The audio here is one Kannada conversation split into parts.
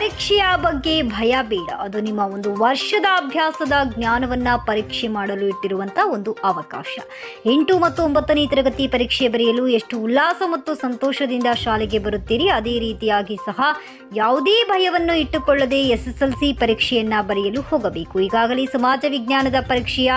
ಪರೀಕ್ಷೆಯ ಬಗ್ಗೆ ಭಯ ಬೇಡ. ಅದು ನಿಮ್ಮ ಒಂದು ವರ್ಷದ ಅಭ್ಯಾಸದ ಜ್ಞಾನವನ್ನ ಪರೀಕ್ಷೆ ಮಾಡಲು ಇಟ್ಟಿರುವಂತ ಒಂದು ಅವಕಾಶ. ಎಂಟು ಮತ್ತು ಒಂಬತ್ತನೇ ತರಗತಿ ಪರೀಕ್ಷೆ ಬರೆಯಲು ಎಷ್ಟು ಉಲ್ಲಾಸ ಮತ್ತು ಸಂತೋಷದಿಂದ ಶಾಲೆಗೆ ಬರುತ್ತೀರಿ, ಅದೇ ರೀತಿಯಾಗಿ ಸಹ ಯಾವುದೇ ಭಯವನ್ನು ಇಟ್ಟುಕೊಳ್ಳದೆ ಎಸ್ ಎಸ್ ಎಲ್ ಸಿ ಪರೀಕ್ಷೆಯನ್ನ ಬರೆಯಲು ಹೋಗಬೇಕು. ಈಗಾಗಲೇ ಸಮಾಜ ವಿಜ್ಞಾನದ ಪರೀಕ್ಷೆಯ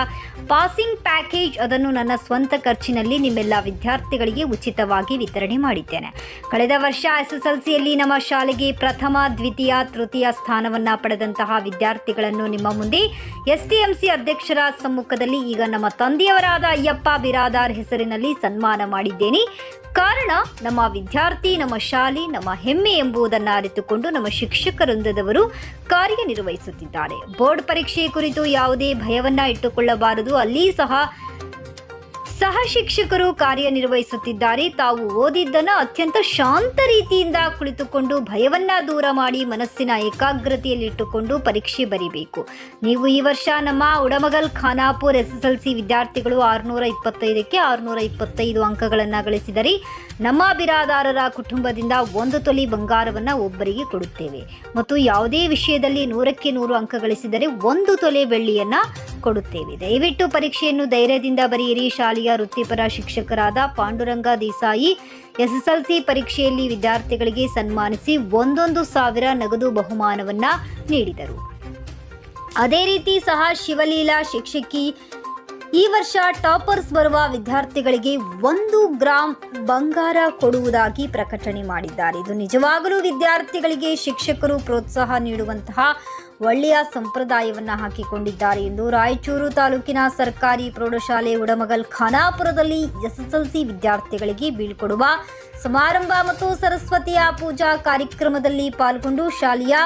ಪಾಸಿಂಗ್ ಪ್ಯಾಕೇಜ್ ಅದನ್ನು ನನ್ನ ಸ್ವಂತ ಖರ್ಚಿನಲ್ಲಿ ನಿಮ್ಮೆಲ್ಲ ವಿದ್ಯಾರ್ಥಿಗಳಿಗೆ ಉಚಿತವಾಗಿ ವಿತರಣೆ ಮಾಡಿದ್ದೇನೆ. ಕಳೆದ ವರ್ಷ ಎಸ್ ಎಸ್ ಎಲ್ ಸಿಯಲ್ಲಿ ನಮ್ಮ ಶಾಲೆಗೆ ಪ್ರಥಮ, ದ್ವಿತೀಯ ತೃತೀಯ ಸ್ಥಾನವನ್ನ ಪಡೆದಂತಹ ವಿದ್ಯಾರ್ಥಿಗಳನ್ನು ನಿಮ್ಮ ಮುಂದೆ ಎಸ್ಟಿಎಂಸಿ ಅಧ್ಯಕ್ಷರ ಸಮ್ಮುಖದಲ್ಲಿ ಈಗ ನಮ್ಮ ತಂದೆಯವರಾದ ಅಯ್ಯಪ್ಪ ಬಿರಾದಾರ್ ಹೆಸರಿನಲ್ಲಿ ಸನ್ಮಾನ ಮಾಡಿದ್ದೇನೆ. ಕಾರಣ, ನಮ್ಮ ವಿದ್ಯಾರ್ಥಿ, ನಮ್ಮ ಶಾಲೆ, ನಮ್ಮ ಹೆಮ್ಮೆ ಎಂಬುದನ್ನು ಅರಿತುಕೊಂಡು ನಮ್ಮ ಶಿಕ್ಷಕ ವೃಂದದವರು ಕಾರ್ಯನಿರ್ವಹಿಸುತ್ತಿದ್ದಾರೆ. ಬೋರ್ಡ್ ಪರೀಕ್ಷೆ ಕುರಿತು ಯಾವುದೇ ಭಯವನ್ನ ಇಟ್ಟುಕೊಳ್ಳಬಾರದು. ಅಲ್ಲಿ ಸಹ ಸಹ ಶಿಕ್ಷಕರು ಕಾರ್ಯನಿರ್ವಹಿಸುತ್ತಿದ್ದಾರೆ. ತಾವು ಓದಿದ್ದನ್ನು ಅತ್ಯಂತ ಶಾಂತ ರೀತಿಯಿಂದ ಕುಳಿತುಕೊಂಡು ಭಯವನ್ನ ದೂರ ಮಾಡಿ ಮನಸ್ಸಿನ ಏಕಾಗ್ರತೆಯಲ್ಲಿಟ್ಟುಕೊಂಡು ಪರೀಕ್ಷೆ ಬರೀಬೇಕು. ನೀವು ಈ ವರ್ಷ ನಮ್ಮ Udamagal Khanapur S S L C ವಿದ್ಯಾರ್ಥಿಗಳು ಆರುನೂರ ಇಪ್ಪತ್ತೈದಕ್ಕೆ ಆರುನೂರ ಇಪ್ಪತ್ತೈದು ಅಂಕಗಳನ್ನು ಗಳಿಸಿದರೆ ನಮ್ಮ ಬಿರಾದಾರರ ಕುಟುಂಬದಿಂದ ಒಂದು ತೊಲಿ ಬಂಗಾರವನ್ನು ಒಬ್ಬರಿಗೆ ಕೊಡುತ್ತೇವೆ. ಮತ್ತು ಯಾವುದೇ ವಿಷಯದಲ್ಲಿ ನೂರಕ್ಕೆ ನೂರು ಅಂಕ ಗಳಿಸಿದರೆ ಒಂದು ತೊಲೆ ಬೆಳ್ಳಿಯನ್ನ ಕೊಡುತ್ತೇವೆ. ದಯವಿಟ್ಟು ಪರೀಕ್ಷೆಯನ್ನು ಧೈರ್ಯದಿಂದ ಬರೆಯಿರಿ. ಶಾಲೆಯ ವೃತ್ತಿಪರ ಶಿಕ್ಷಕರಾದ ಪಾಂಡುರಂಗ ದೇಸಾಯಿ ಎಸ್ಎಸ್ಎಲ್ಸಿ ಪರೀಕ್ಷೆಯಲ್ಲಿ ವಿದ್ಯಾರ್ಥಿಗಳಿಗೆ ಸನ್ಮಾನಿಸಿ ಒಂದೊಂದು ಸಾವಿರ ನಗದು ಬಹುಮಾನವನ್ನ ನೀಡಿದರು. ಅದೇ ರೀತಿ ಸಹ ಶಿವಲೀಲಾ ಶಿಕ್ಷಕಿ ಈ ವರ್ಷ ಟಾಪರ್ಸ್ ಬರುವ ವಿದ್ಯಾರ್ಥಿಗಳಿಗೆ ಒಂದು ಗ್ರಾಂ ಬಂಗಾರ ಕೊಡುವುದಾಗಿ ಪ್ರಕಟಣೆ ಮಾಡಿದ್ದಾರೆ. ಇದು ನಿಜವಾಗಲೂ ವಿದ್ಯಾರ್ಥಿಗಳಿಗೆ ಶಿಕ್ಷಕರು ಪ್ರೋತ್ಸಾಹ ನೀಡುವಂತಹ ಒಳ್ಳೆಯ ಸಂಪ್ರದಾಯವನ್ನ ಹಾಕಿಕೊಂಡಿದ್ದಾರೆ ಎಂದು ರಾಯಚೂರು ತಾಲೂಕಿನ ಸರ್ಕಾರಿ ಪ್ರೌಢಶಾಲೆ ಉಡಮಗಲ್ ಖಾನಾಪುರದಲ್ಲಿ ಎಸ್ಎಸ್ಎಲ್ಸಿ ವಿದ್ಯಾರ್ಥಿಗಳಿಗೆ ಬೀಳ್ಕೊಡುವ ಸಮಾರಂಭ ಮತ್ತು ಸರಸ್ವತಿಯ ಪೂಜಾ ಕಾರ್ಯಕ್ರಮದಲ್ಲಿ ಪಾಲ್ಗೊಂಡು ಶಾಲೆಯ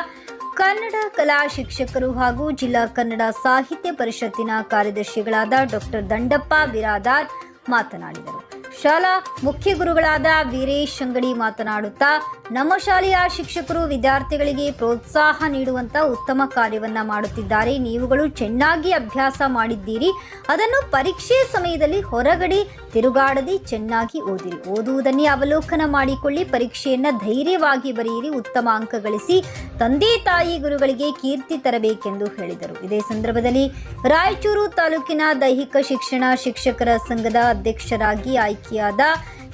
ಕನ್ನಡ ಕಲಾ ಶಿಕ್ಷಕರು ಹಾಗೂ ಜಿಲ್ಲಾ ಕನ್ನಡ ಸಾಹಿತ್ಯ ಪರಿಷತ್ತಿನ ಕಾರ್ಯದರ್ಶಿಗಳಾದ ಡಾಕ್ಟರ್ ದಂಡಪ್ಪ ಬಿರಾದಾರ್ ಮಾತನಾಡಿದರು. ಶಾಲಾ ಮುಖ್ಯ ಗುರುಗಳಾದ ವೀರೇಶ್ ಅಂಗಡಿ ಮಾತನಾಡುತ್ತಾ, ನಮ್ಮ ಶಾಲೆಯ ಶಿಕ್ಷಕರು ವಿದ್ಯಾರ್ಥಿಗಳಿಗೆ ಪ್ರೋತ್ಸಾಹ ನೀಡುವಂತ ಉತ್ತಮ ಕಾರ್ಯವನ್ನ ಮಾಡುತ್ತಿದ್ದಾರೆ. ನೀವುಗಳು ಚೆನ್ನಾಗಿ ಅಭ್ಯಾಸ ಮಾಡಿದ್ದೀರಿ. ಅದನ್ನು ಪರೀಕ್ಷೆ ಸಮಯದಲ್ಲಿ ಹೊರಗಡೆ ತಿರುಗಾಡದೆ ಚೆನ್ನಾಗಿ ಓದಿರಿ. ಓದುವುದನ್ನೇ ಅವಲೋಕನ ಮಾಡಿಕೊಳ್ಳಿ. ಪರೀಕ್ಷೆಯನ್ನ ಧೈರ್ಯವಾಗಿ ಬರೆಯಿರಿ. ಉತ್ತಮ ಅಂಕ ಗಳಿಸಿ ತಂದೆ ತಾಯಿ ಗುರುಗಳಿಗೆ ಕೀರ್ತಿ ತರಬೇಕೆಂದು ಹೇಳಿದರು. ಇದೇ ಸಂದರ್ಭದಲ್ಲಿ ರಾಯಚೂರು ತಾಲೂಕಿನ ದೈಹಿಕ ಶಿಕ್ಷಣ ಶಿಕ್ಷಕರ ಸಂಘದ ಅಧ್ಯಕ್ಷರಾಗಿ ಆಯ್ಕೆಯಾದ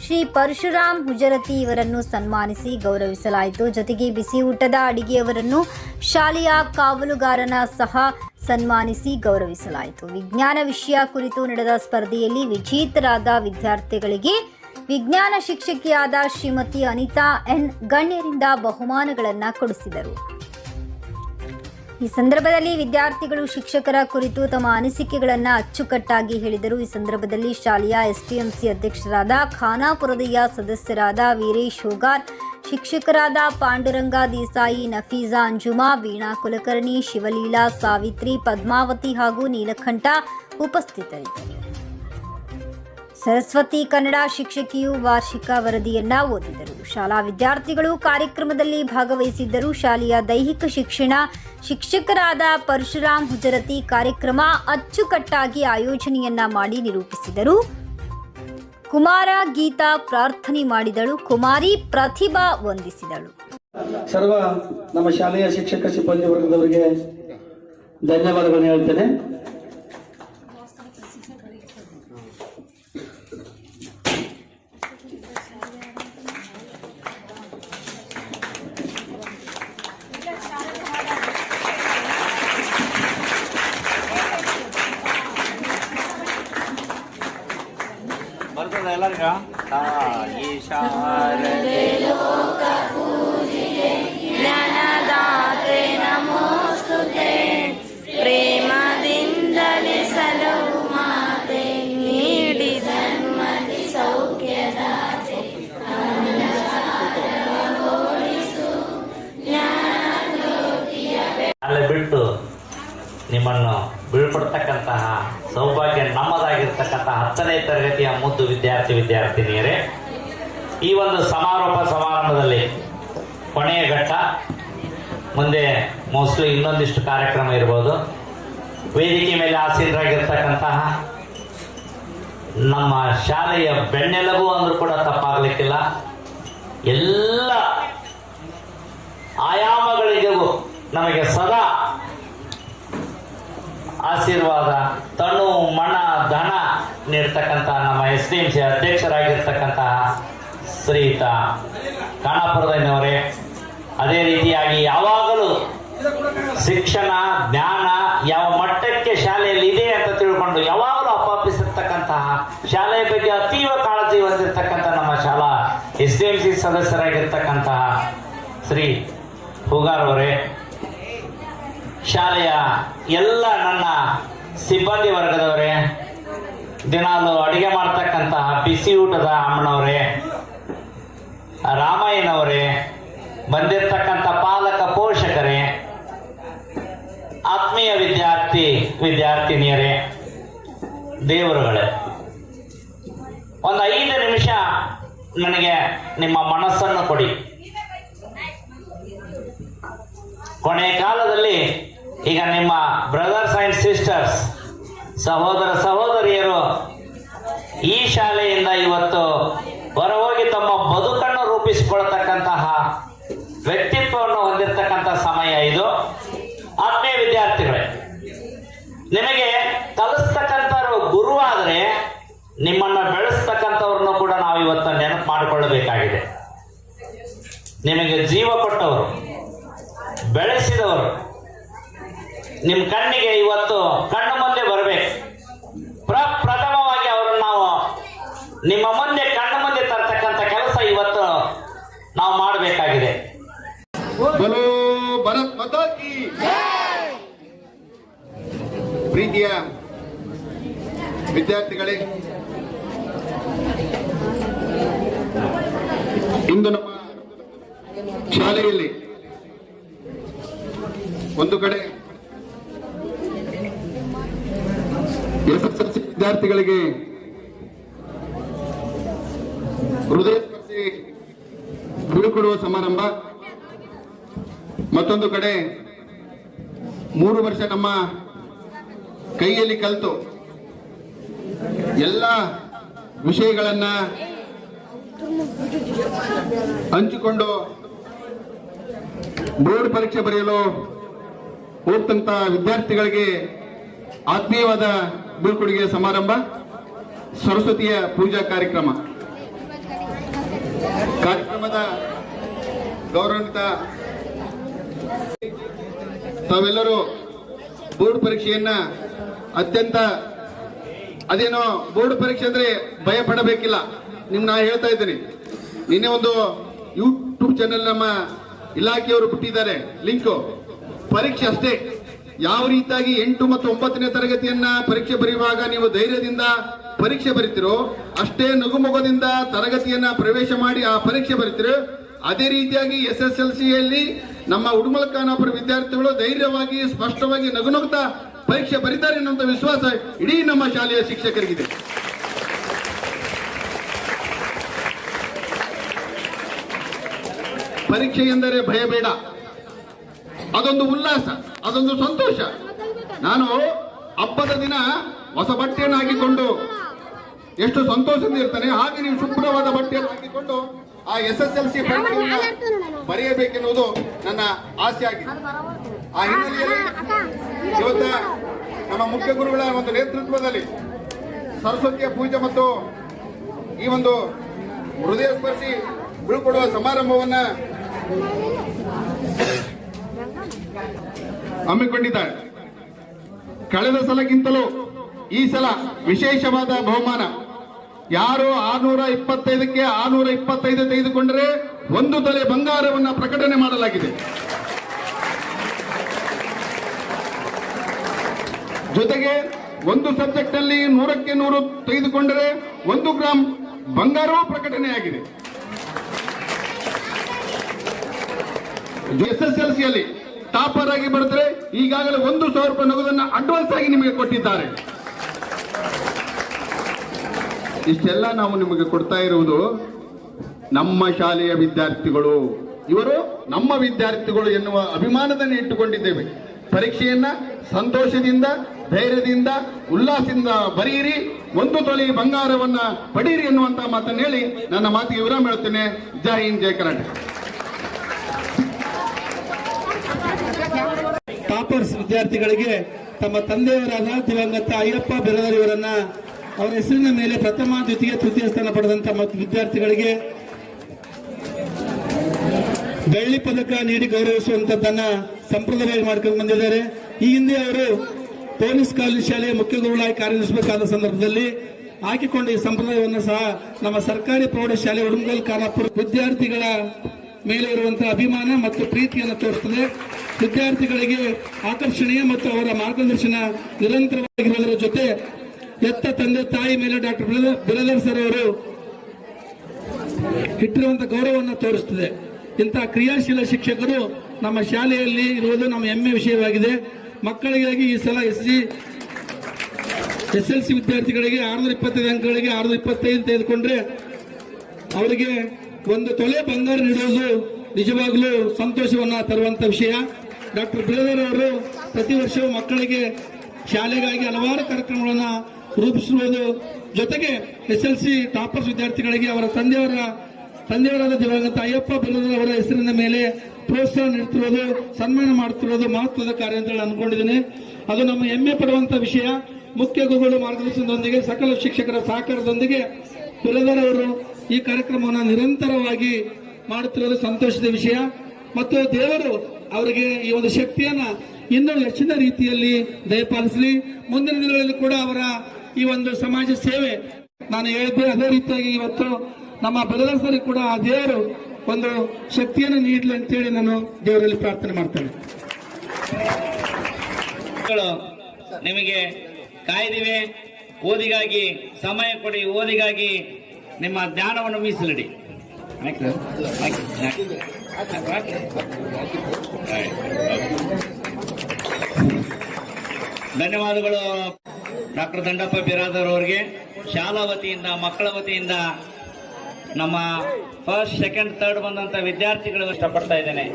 ಶ್ರೀ ಪರಶುರಾಮ್ ಹುಜರತಿ ಇವರನ್ನು ಸನ್ಮಾನಿಸಿ ಗೌರವಿಸಲಾಯಿತು. ಜೊತೆಗೆ ಬಿಸಿ ಊಟದ ಅಡಿಗೆಯವರನ್ನು ಶಾಲೆಯ ಕಾವಲುಗಾರನ ಸಹ ಸನ್ಮಾನಿಸಿ ಗೌರವಿಸಲಾಯಿತು. ವಿಜ್ಞಾನ ವಿಷಯ ಕುರಿತು ನಡೆದ ಸ್ಪರ್ಧೆಯಲ್ಲಿ ವಿಜೇತರಾದ ವಿದ್ಯಾರ್ಥಿಗಳಿಗೆ ವಿಜ್ಞಾನ ಶಿಕ್ಷಕಿಯಾದ ಶ್ರೀಮತಿ ಅನಿತಾ ಎನ್ ಗಣ್ಯರಿಂದ ಬಹುಮಾನಗಳನ್ನು ಕೊಡಿಸಿದರು. ಈ ಸಂದರ್ಭದಲ್ಲಿ ವಿದ್ಯಾರ್ಥಿಗಳು, ಶಿಕ್ಷಕರ ಕುರಿತು ತಮ್ಮ ಅನಿಸಿಕೆಗಳನ್ನು ಅಚ್ಚುಕಟ್ಟಾಗಿ ಹೇಳಿದರು. ಈ ಸಂದರ್ಭದಲ್ಲಿ ಶಾಲೆಯ ಎಸ್ಟಿಎಂಸಿ ಅಧ್ಯಕ್ಷರಾದ ಖಾನಾಪುರದಯ ಸದಸ್ಯರಾದ ವೀರೇಶ್ ಹೋಗಾರ್, ಶಿಕ್ಷಕರಾದ ಪಾಂಡುರಂಗ ದೇಸಾಯಿ ನಫೀಜಾ ಅಂಜುಮಾ, ವೀಣಾ ಕುಲಕರ್ಣಿ, ಶಿವಲೀಲಾ, ಸಾವಿತ್ರಿ, ಪದ್ಮಾವತಿ ಹಾಗೂ ನೀಲಕಂಠ ಉಪಸ್ಥಿತರಿದ್ದರು. ಸರಸ್ವತಿ ಕನ್ನಡ ಶಿಕ್ಷಕಿಯು ವಾರ್ಷಿಕ ವರದಿಯನ್ನ ಓದಿದರು. ಶಾಲಾ ವಿದ್ಯಾರ್ಥಿಗಳು ಕಾರ್ಯಕ್ರಮದಲ್ಲಿ ಭಾಗವಹಿಸಿದ್ದರು. ಶಾಲೆಯ ದೈಹಿಕ ಶಿಕ್ಷಣ ಶಿಕ್ಷಕರಾದ ಪರಶುರಾಮ್ ಹುಜರತಿ ಕಾರ್ಯಕ್ರಮ ಅಚ್ಚುಕಟ್ಟಾಗಿ ಆಯೋಜನೆಯನ್ನ ಮಾಡಿ ನಿರೂಪಿಸಿದರು. ಕುಮಾರ ಗೀತಾ ಪ್ರಾರ್ಥನೆ ಮಾಡಿದಳು. ಕುಮಾರಿ ಪ್ರತಿಭಾ ವಂದಿಸಿದಳು. ಸರ್ವ ನಮ್ಮ ಶಾಲೆಯ ಶಿಕ್ಷಕ ಸಿಬ್ಬಂದಿ ವರ್ಗದವರಿಗೆ ಧನ್ಯವಾದಗಳನ್ನು ಹೇಳ್ತೇನೆ. ಲೋಕ ಶಾರದೆ ಜ್ಞಾನದಾತೆ ನಮೋಸ್ತುತೆ. ಪ್ರೇಮದಿಂದಲೇ ಸಲವು ಮಾತೆ. ನೀಡಿ ಜನ್ಮದಿ ಸೌಖ್ಯದಾತೆ. ಅಲ್ಲಿ ಬಿಟ್ಟು ನಿಮ್ಮನ್ನು ಬೀಳ್ಪಡ್ತಕ್ಕಂತಹ ಸೌಭಾಗ್ಯ ನಮ್ಮದಾಗಿರ್ತಕ್ಕಂತಹ ಹತ್ತನೇ ತರಗತಿಯ ಮುದ್ದು ವಿದ್ಯಾರ್ಥಿ ವಿದ್ಯಾರ್ಥಿನಿಯರೇ, ಈ ಒಂದು ಸಮಾರೋಪ ಸಮಾರಂಭದಲ್ಲಿ ಕೊನೆಯ ಘಟ್ಟ, ಮುಂದೆ ಮೋಸ್ಟ್ಲಿ ಇನ್ನೊಂದಿಷ್ಟು ಕಾರ್ಯಕ್ರಮ ಇರ್ಬೋದು. ವೇದಿಕೆ ಮೇಲೆ ಆಸೀನರಾಗಿರ್ತಕ್ಕಂತಹ ನಮ್ಮ ಶಾಲೆಯ ಬೆನ್ನೆಲುಬು ಅಂದ್ರೂ ಕೂಡ ತಪ್ಪಾಗಲಿಕ್ಕಿಲ್ಲ. ಎಲ್ಲ ಆಯಾಮಗಳಿಗೂ ನಮಗೆ ಸದಾ ಆಶೀರ್ವಾದ ತನು ಮಣ, ಧನ ನೀಡ್ತಕ್ಕಂಥ ನಮ್ಮ ಎಸ್ ಡಿ ಎಂ ಸಿ ಅಧ್ಯಕ್ಷರಾಗಿರ್ತಕ್ಕಂತಹ ಶ್ರೀಯುತ ಖಾನಾಪುರದವರೇ ಅದೇ ರೀತಿಯಾಗಿ ಯಾವಾಗಲೂ ಶಿಕ್ಷಣ, ಜ್ಞಾನ ಯಾವ ಮಟ್ಟಕ್ಕೆ ಶಾಲೆಯಲ್ಲಿ ಇದೆ ಅಂತ ತಿಳ್ಕೊಂಡು ಯಾವಾಗಲೂ ಅಪಾಪಿಸಿರ್ತಕ್ಕಂತಹ ಶಾಲೆಯ ಬಗ್ಗೆ ಅತೀವ ಕಾಳಜಿ ಹೊಂದಿರತಕ್ಕಂಥ ನಮ್ಮ ಶಾಲಾ ಎಸ್ ಡಿ ಎಂ ಸಿ ಸದಸ್ಯರಾಗಿರ್ತಕ್ಕಂತಹ ಶ್ರೀ ಹೂಗಾರ್ ಅವರೇ ಶಾಲೆಯ ಎಲ್ಲ ನನ್ನ ಸಿಬ್ಬಂದಿ ವರ್ಗದವರೇ, ದಿನಾಲು ಅಡಿಗೆ ಮಾಡ್ತಕ್ಕಂತಹ ಬಿಸಿ ಊಟದ ಅಮ್ಮನವರೇ ರಾಮಯ್ಯನವರೇ ಬಂದಿರತಕ್ಕಂಥ ಪಾಲಕ ಪೋಷಕರೇ, ಆತ್ಮೀಯ ವಿದ್ಯಾರ್ಥಿ ವಿದ್ಯಾರ್ಥಿನಿಯರೇ, ದೇವರುಗಳೇ. ಒಂದು ಐದು ನಿಮಿಷ ನನಗೆ ನಿಮ್ಮ ಮನಸ್ಸನ್ನು ಕೊಡಿ. ಕೊನೆಯ ಕಾಲದಲ್ಲಿ ಈಗ ನಿಮ್ಮ ಬ್ರದರ್ಸ್ ಅಂಡ್ ಸಿಸ್ಟರ್ಸ್ ಸಹೋದರ ಸಹೋದರಿಯರು, ಈ ಶಾಲೆಯಿಂದ ಇವತ್ತು ಹೊರಹೋಗಿ ತಮ್ಮ ಬದುಕನ್ನು ರೂಪಿಸಿಕೊಳ್ತಕ್ಕಂತಹ ವ್ಯಕ್ತಿತ್ವವನ್ನು ಹೊಂದಿರತಕ್ಕಂಥ ಸಮಯ ಇದು. ಆತ್ಮೀಯ ವಿದ್ಯಾರ್ಥಿಗಳೇ, ನಿಮಗೆ ಕಲಿಸ್ತಕ್ಕಂಥವ್ರು ಗುರು ಆದರೆ ನಿಮ್ಮನ್ನು ಬೆಳೆಸ್ತಕ್ಕಂಥವ್ರನ್ನು ಕೂಡ ನಾವು ಇವತ್ತು ನೆನಪು ಮಾಡಿಕೊಳ್ಳಬೇಕಾಗಿದೆ. ನಿಮಗೆ ಜೀವ ಕೊಟ್ಟವರು, ಬೆಳೆಸಿದವರು ನಿಮ್ಮ ಕಣ್ಣಿಗೆ ಇವತ್ತು ಕಣ್ಣು ಮುಂದೆ ಬರಬೇಕು. ಪ್ರಪ್ರಥಮವಾಗಿ ಅವರನ್ನು ನಾವು ನಿಮ್ಮ ಮುಂದೆ ಕಣ್ಣು ಮುಂದೆ ತರ್ತಕ್ಕಂಥ ಕೆಲಸ ಇವತ್ತು ನಾವು ಮಾಡಬೇಕಾಗಿದೆ. ಪ್ರೀತಿಯ ವಿದ್ಯಾರ್ಥಿಗಳೇ, ಇಂದು ನಮ್ಮ ಶಾಲೆಯಲ್ಲಿ ಒಂದು ಕಡೆ ಎಸ್ಎಸ್ಎಲ್ಸಿ ವಿದ್ಯಾರ್ಥಿಗಳಿಗೆ ಹೃದಯ ಸ್ಪರ್ಶಿ ಬೀಳ್ಕೊಡುವ ಸಮಾರಂಭ. ಮತ್ತೊಂದು ಕಡೆ ಮೂರು ವರ್ಷ ನಮ್ಮ ಕೈಯಲ್ಲಿ ಕಲಿತು ಎಲ್ಲ ವಿಷಯಗಳನ್ನ ಹಂಚಿಕೊಂಡು ಬೋರ್ಡ್ ಪರೀಕ್ಷೆ ಬರೆಯಲು ಹೋಗ್ತಂತ ವಿದ್ಯಾರ್ಥಿಗಳಿಗೆ ಆತ್ಮೀಯವಾದ ಬೀಳ್ಕೊಡುಗೆ ಸಮಾರಂಭ, ಸರಸ್ವತಿಯ ಪೂಜಾ ಕಾರ್ಯಕ್ರಮ. ಕಾರ್ಯಕ್ರಮದ ಗೌರವಾನ್ವಿತ ತಾವೆಲ್ಲರೂ ಬೋರ್ಡ್ ಪರೀಕ್ಷೆಯನ್ನ ಅತ್ಯಂತ, ಅದೇನೋ ಬೋರ್ಡ್ ಪರೀಕ್ಷೆ ಅಂದ್ರೆ ಭಯ ಪಡಬೇಕಿಲ್ಲ. ನಿಮ್ ನಾ ಹೇಳ್ತಾ ಇದ್ದೀನಿ. ನಿನ್ನೆ ಒಂದು ಯೂಟ್ಯೂಬ್ ಚಾನೆಲ್ ನಮ್ಮ ಇಲಾಖೆಯವರು ಬಿಟ್ಟಿದ್ದಾರೆ. ಲಿಂಕು ಪರೀಕ್ಷೆ ಅಷ್ಟೇ. ಯಾವ ರೀತಿಯಾಗಿ ಎಂಟು ಮತ್ತು ಒಂಬತ್ತನೇ ತರಗತಿಯನ್ನ ಪರೀಕ್ಷೆ ಬರೆಯುವಾಗ ನೀವು ಧೈರ್ಯದಿಂದ ಪರೀಕ್ಷೆ ಬರೀತಿರೋ ಅಷ್ಟೇ ನಗುಮೊಗದಿಂದ ತರಗತಿಯನ್ನ ಪ್ರವೇಶ ಮಾಡಿ ಆ ಪರೀಕ್ಷೆ ಬರೀತಿರೋ. ಅದೇ ರೀತಿಯಾಗಿ ಎಸ್ ಎಸ್ ಎಲ್ ಸಿಯಲ್ಲಿ ನಮ್ಮ ಉಡುಮಲ್ ವಿದ್ಯಾರ್ಥಿಗಳು ಧೈರ್ಯವಾಗಿ, ಸ್ಪಷ್ಟವಾಗಿ ನಗುನಗುತ್ತಾ ಪರೀಕ್ಷೆ ಬರೀತಾರೆ ಅನ್ನುವಂಥ ವಿಶ್ವಾಸ ಇಡೀ ನಮ್ಮ ಶಾಲೆಯ ಶಿಕ್ಷಕರಿಗಿದೆ. ಪರೀಕ್ಷೆ ಎಂದರೆ ಭಯ ಬೇಡ ಅದೊಂದು ಉಲ್ಲಾಸ. ಅದೊಂದು ಸಂತೋಷ. ನಾನು ಹಬ್ಬದ ದಿನ ಹೊಸ ಬಟ್ಟೆಯನ್ನು ಹಾಕಿಕೊಂಡು ಎಷ್ಟು ಸಂತೋಷದಿಂದ ಇರ್ತಾನೆ. ಹಾಗೆ ನೀವು ಶುಭ್ರವಾದ ಬಟ್ಟೆಯನ್ನು ಹಾಕಿಕೊಂಡು ಆ ಎಸ್ ಎಸ್ ಎಲ್ ಸಿ ಪರೀಕ್ಷೆಯನ್ನು ಬರೆಯಬೇಕೆನ್ನುವುದು ನನ್ನ ಆಸೆ ಆಗಿದೆ. ಆ ಹಿನ್ನೆಲೆಯಲ್ಲಿ ಇವತ್ತ ನಮ್ಮ ಮುಖ್ಯ ಗುರುಗಳ ಒಂದು ನೇತೃತ್ವದಲ್ಲಿ ಸರಸ್ವತಿಯ ಪೂಜೆ ಮತ್ತು ಈ ಒಂದು ಹೃದಯ ಸ್ಪರ್ಶಿ ಬೀಳ್ಕೊಡುವ ಸಮಾರಂಭವನ್ನ ಹಮ್ಮಿಕೊಂಡಿದ್ದಾರೆ. ಕಳೆದ ಸಲಕ್ಕಿಂತಲೂ ಈ ಸಲ ವಿಶೇಷವಾದ ಬಹುಮಾನ. ಯಾರು ಆರ್ನೂರ ಇಪ್ಪತ್ತೈದಕ್ಕೆ ಆರ್ನೂರ ಇಪ್ಪತ್ತೈದು ತೆಗೆದುಕೊಂಡರೆ ಒಂದು ತಲೆ ಬಂಗಾರವನ್ನು ಪ್ರಕಟಣೆ ಮಾಡಲಾಗಿದೆ. ಜೊತೆಗೆ ಒಂದು ಸಬ್ಜೆಕ್ಟ್ ಅಲ್ಲಿ ನೂರಕ್ಕೆ ನೂರು ತೆಗೆದುಕೊಂಡರೆ ಒಂದು ಗ್ರಾಂ ಬಂಗಾರವೂ ಪ್ರಕಟಣೆಯಾಗಿದೆ. ಎಸ್ ಎಸ್ ಎಲ್ ಸಿಯಲ್ಲಿ ಟಾಪರ್ ಆಗಿ ಬರೆದ್ರೆ ಈಗಾಗಲೇ ಒಂದು ಸಾವಿರ ರೂಪಾಯಿ ನಗದನ್ನ ಅಡ್ವಾನ್ಸ್ ಆಗಿ ನಿಮಗೆ ಕೊಟ್ಟಿದ್ದಾರೆ. ಇಷ್ಟೆಲ್ಲ ನಾವು ನಿಮಗೆ ಕೊಡ್ತಾ ಇರುವುದು ನಮ್ಮ ಶಾಲೆಯ ವಿದ್ಯಾರ್ಥಿಗಳು. ಇವರು ನಮ್ಮ ವಿದ್ಯಾರ್ಥಿಗಳು ಎನ್ನುವ ಅಭಿಮಾನದಲ್ಲಿ ಇಟ್ಟುಕೊಂಡಿದ್ದೇವೆ. ಪರೀಕ್ಷೆಯನ್ನ ಸಂತೋಷದಿಂದ, ಧೈರ್ಯದಿಂದ, ಉಲ್ಲಾಸದಿಂದ ಬರೀರಿ ಒಂದು ತೊಲಿ ಬಂಗಾರವನ್ನ ಪಡೀರಿ ಎನ್ನುವಂತಹ ಮಾತನ್ನು ಹೇಳಿ ನನ್ನ ಮಾತಿಗೆ ವಿರಾಮ ಹೇಳ್ತೇನೆ. ಜೈ ಹಿಂದ್, ಜೈ ಕರ್ನಾಟಕ. ಟಾಪರ್ಸ್ ವಿದ್ಯಾರ್ಥಿಗಳಿಗೆ ತಮ್ಮ ತಂದೆಯವರಾದ ದಿವಂಗತ ಅಯ್ಯಪ್ಪ ಬಿರದರ್ ಇವರನ್ನ ಅವರ ಹೆಸರಿನ ಮೇಲೆ ಪ್ರಥಮ, ದ್ವಿತೀಯ, ತೃತೀಯ ಸ್ಥಾನ ಪಡೆದಂತ ವಿದ್ಯಾರ್ಥಿಗಳಿಗೆ ಬೆಳ್ಳಿ ಪದಕ ನೀಡಿ ಗೌರವಿಸುವಂತದ್ದನ್ನ ಸಂಪ್ರದಾಯವಾಗಿ ಮಾಡ್ಕೊಂಡು ಬಂದಿದ್ದಾರೆ. ಈ ಹಿಂದೆ ಅವರು ಪೊಲೀಸ್ ಕಾಲೇಜು ಶಾಲೆಯ ಮುಖ್ಯ ಗುರುಗಳಾಗಿ ಕಾರ್ಯನಿರ್ವಹಿಸಬೇಕಾದ ಸಂದರ್ಭದಲ್ಲಿ ಹಾಕಿಕೊಂಡ ಈ ಸಂಪ್ರದಾಯವನ್ನು ಸಹ ನಮ್ಮ ಸರ್ಕಾರಿ ಪ್ರೌಢಶಾಲೆ ಉಡುಮಗಲ್ ಖಾನಾಪುರ ವಿದ್ಯಾರ್ಥಿಗಳ ಮೇಲೆ ಇರುವಂತಹ ಅಭಿಮಾನ ಮತ್ತು ಪ್ರೀತಿಯನ್ನು ತೋರಿಸುತ್ತದೆ ವಿದ್ಯಾರ್ಥಿಗಳಿಗೆ ಆಕರ್ಷಣೀಯ ಮತ್ತು ಅವರ ಮಾರ್ಗದರ್ಶನ ನಿರಂತರವಾಗಿರುವುದರ ಜೊತೆ ಎತ್ತ ತಂದೆ ತಾಯಿ ಮೇಲೆ ಡಾಕ್ಟರ್ ಬಿರದರ್ ಸರ್ ಅವರು ಇಟ್ಟಿರುವಂತಹ ಗೌರವವನ್ನು ತೋರಿಸುತ್ತದೆ ಇಂತಹ ಕ್ರಿಯಾಶೀಲ ಶಿಕ್ಷಕರು ನಮ್ಮ ಶಾಲೆಯಲ್ಲಿ ಇರುವುದು ನಮ್ಮ ಹೆಮ್ಮೆ ವಿಷಯವಾಗಿದೆ. ಮಕ್ಕಳಿಗಾಗಿ ಈ ಸಲ S G S L C ವಿದ್ಯಾರ್ಥಿಗಳಿಗೆ ಆರ್ನೂರ ಇಪ್ಪತ್ತೈದು ಅಂಕಗಳಿಗೆ ಆರ್ನೂರ ಇಪ್ಪತ್ತೈದು ತೆಗೆದುಕೊಂಡ್ರೆ ಅವರಿಗೆ ಒಂದು ತೊಲೆ ಬಂಗಾರ ನೀಡುವುದು ನಿಜವಾಗ್ಲೂ ಸಂತೋಷವನ್ನ ತರುವಂತ ವಿಷಯ. ಡಾಕ್ಟರ್ ಬಿರದರ್ ಅವರು ಪ್ರತಿ ವರ್ಷವೂ ಮಕ್ಕಳಿಗೆ ಶಾಲೆಗಾಗಿ ಹಲವಾರು ಕಾರ್ಯಕ್ರಮಗಳನ್ನು ರೂಪಿಸಿರುವುದು. ಜೊತೆಗೆ ಎಸ್ ಎಲ್ ಸಿ ಟಾಪರ್ಸ್ ವಿದ್ಯಾರ್ಥಿಗಳಿಗೆ ಅವರ ತಂದೆಯವರ, ತಂದೆಯವರಾದ ದಿವಂಗತ ಅಯ್ಯಪ್ಪ ಬಿರದರ್ ಅವರ ಹೆಸರಿನ ಮೇಲೆ ಪ್ರೋತ್ಸಾಹ ನೀಡುತ್ತಿರುವುದು, ಸನ್ಮಾನ ಮಾಡುತ್ತಿರುವುದು ಮಹತ್ವದ ಕಾರ್ಯ ಅಂತ ಹೇಳಿ ಅನ್ಕೊಂಡಿದ್ದೀನಿ. ಅದು ನಮ್ಮ ಹೆಮ್ಮೆ ಪಡುವಂತ ವಿಷಯ. ಮುಖ್ಯ ಗುರುಗಳು ಮಾರ್ಗದರ್ಶನದೊಂದಿಗೆ, ಸಕಲ ಶಿಕ್ಷಕರ ಸಹಕಾರದೊಂದಿಗೆ ಬಿರದರ್ ಅವರು ಈ ಕಾರ್ಯಕ್ರಮವನ್ನು ನಿರಂತರವಾಗಿ ಮಾಡುತ್ತಿರುವುದು ಸಂತೋಷದ ವಿಷಯ. ಮತ್ತು ದೇವರು ಅವರಿಗೆ ಈ ಒಂದು ಶಕ್ತಿಯನ್ನ ಇನ್ನೂ ಹೆಚ್ಚಿನ ರೀತಿಯಲ್ಲಿ ದಯಪಾಲಿಸಲಿ. ಮುಂದಿನ ದಿನಗಳಲ್ಲಿ ಕೂಡ ಅವರ ಈ ಒಂದು ಸಮಾಜ ಸೇವೆ, ನಾನು ಹೇಳಿದ್ದೆ ಅದೇ ರೀತಿಯಾಗಿ ಇವತ್ತು ನಮ್ಮ ಬೆಳಗಸರಿಗೆ ಕೂಡ ಆ ದೇವರು ಒಂದು ಶಕ್ತಿಯನ್ನು ನೀಡಲಿ ಅಂತೇಳಿ ನಾನು ದೇವರಲ್ಲಿ ಪ್ರಾರ್ಥನೆ ಮಾಡ್ತೇನೆ. ನಿಮಗೆ ಕಾಯ್ದಿವೆ. ಓದಿಗಾಗಿ, ಸಮಯ ಕೊಡಿ, ಓದಿಗಾಗಿ ನಿಮ್ಮ ಜ್ಞಾನವನ್ನು ಮೀಸಲಿಡಿ. ಧನ್ಯವಾದಗಳು ಡಾಕ್ಟರ್ ದಂಡಪ್ಪ ಬಿರಾದರ್ ಅವರಿಗೆ. ಶಾಲಾ ವತಿಯಿಂದ, ಮಕ್ಕಳ ವತಿಯಿಂದ ನಮ್ಮ ಫಸ್ಟ್ ಸೆಕೆಂಡ್ ಥರ್ಡ್ ಬಂದಂತ ವಿದ್ಯಾರ್ಥಿಗಳು ಇಷ್ಟಪಡ್ತಾ ಇದ್ದೇನೆ.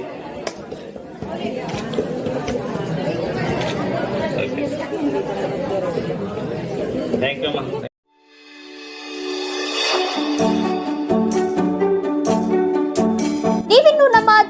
Thank you